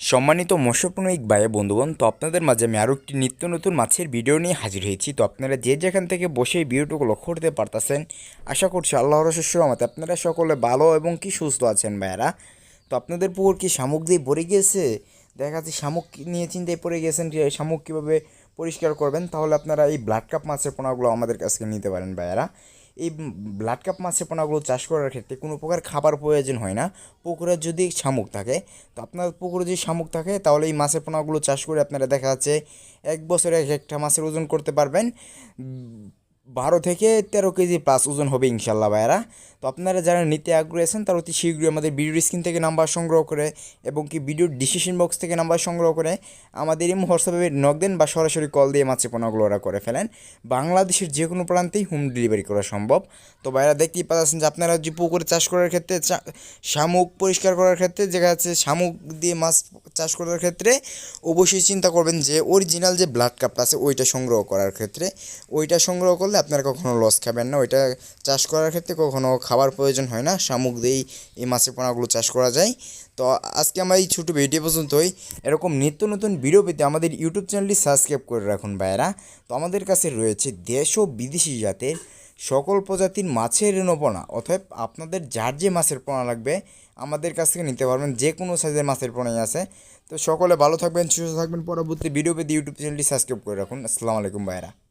সম্মানিত মৎস্যপ্রণয়িক ভাই বন্ধুগণ, তো আপনাদের মাঝে আমি আরও একটি নিত্য নতুন মাছের ভিডিও নিয়ে হাজির হয়েছি। তো আপনারা যে যেখান থেকে বসে ভিডিওটুকু লক্ষ্য করতে পারতেছেন, আশা করছি আল্লাহ রসস্য আমাতে আপনারা সকলে ভালো এবং কি সুস্থ আছেন ভাইয়ারা? তো আপনাদের পুকুর কি শামুক দিয়ে ভরে গিয়েছে? দেখা যাচ্ছে শামুক নিয়ে চিন্তায় পড়ে গেছেন যে শামুক কীভাবে পরিষ্কার করবেন? তাহলে আপনারা এই ব্লাড কাপ মাছের পোনাগুলো আমাদের কাছ নিতে পারেন ভাইয়ারা। এই ব্লাড কাপ মাছের পোনাগুলো চাষ করার ক্ষেত্রে কোনো প্রকার খাবার প্রয়োজন হয় না। পুকুরে যদি শামুক থাকে, তো আপনার পুকুরে যদি শামুক থাকে, তাহলে এই মাছের পোনাগুলো চাষ করে আপনারা দেখা যাচ্ছে এক বছরে এক একটা মাছের ওজন করতে পারবেন। বারো থেকে তেরো কেজি প্লাস ওজন হবে ইনশাল্লাহ ভাইয়ারা। তো আপনারা যারা নিতে আগ্রহী আছেন, তারা অতি শীঘ্রই আমাদের ভিডিওর স্ক্রিন থেকে নাম্বার সংগ্রহ করে এবং কি ভিডিওর ডিসিশন বক্স থেকে নাম্বার সংগ্রহ করে আমাদের এই হোয়াটসঅ্যাপে নক দেন বা সরাসরি কল দিয়ে মাছের পোনাগুলো ওরা করে ফেলেন। বাংলাদেশের যে কোনো প্রান্তেই হোম ডেলিভারি করা সম্ভব। তো ভাইরা দেখতেই পাচ্ছেন যে আপনারা যে পুকুরে চাষ করার ক্ষেত্রে শামুক পরিষ্কার করার ক্ষেত্রে যেটা হচ্ছে শামুক দিয়ে মাছ চাষ করার ক্ষেত্রে অবশ্যই চিন্তা করবেন যে অরিজিনাল যে ব্লাড কাপটা আছে, ওইটা সংগ্রহ করার ক্ষেত্রে। ওইটা সংগ্রহ করলে আপনারা কখনো লস খাবেন না। ওইটা চাষ করার ক্ষেত্রে কখনো খাবার প্রয়োজন হয় না। শামুক দিয়েই এই মাছের পোনাগুলো চাষ করা যায়। তো আজকে আমার এই ছোটো ভিডিও পর্যন্তই। এরকম নিত্য নতুন ভিডিও পেতে আমাদের ইউটিউব চ্যানেলটি সাবস্ক্রাইব করে রাখুন ভাইয়েরা। তো আমাদের কাছে রয়েছে দেশ ও বিদেশি জাতের সকল প্রজাতির মাছের রেণুপোনা অতএব আপনাদের যার যে মাছের পোনা লাগবে, আমাদের কাছ থেকে নিতে পারবেন। যে কোনো সাইজের মাছের পোনাই আছে। তো সকলে ভালো থাকবেন, সুস্থ থাকবেন। পরবর্তী ভিডিও পেতে ইউটিউব চ্যানেলটি সাবস্ক্রাইব করে রাখুন। আসসালামু আলাইকুম ভাইরা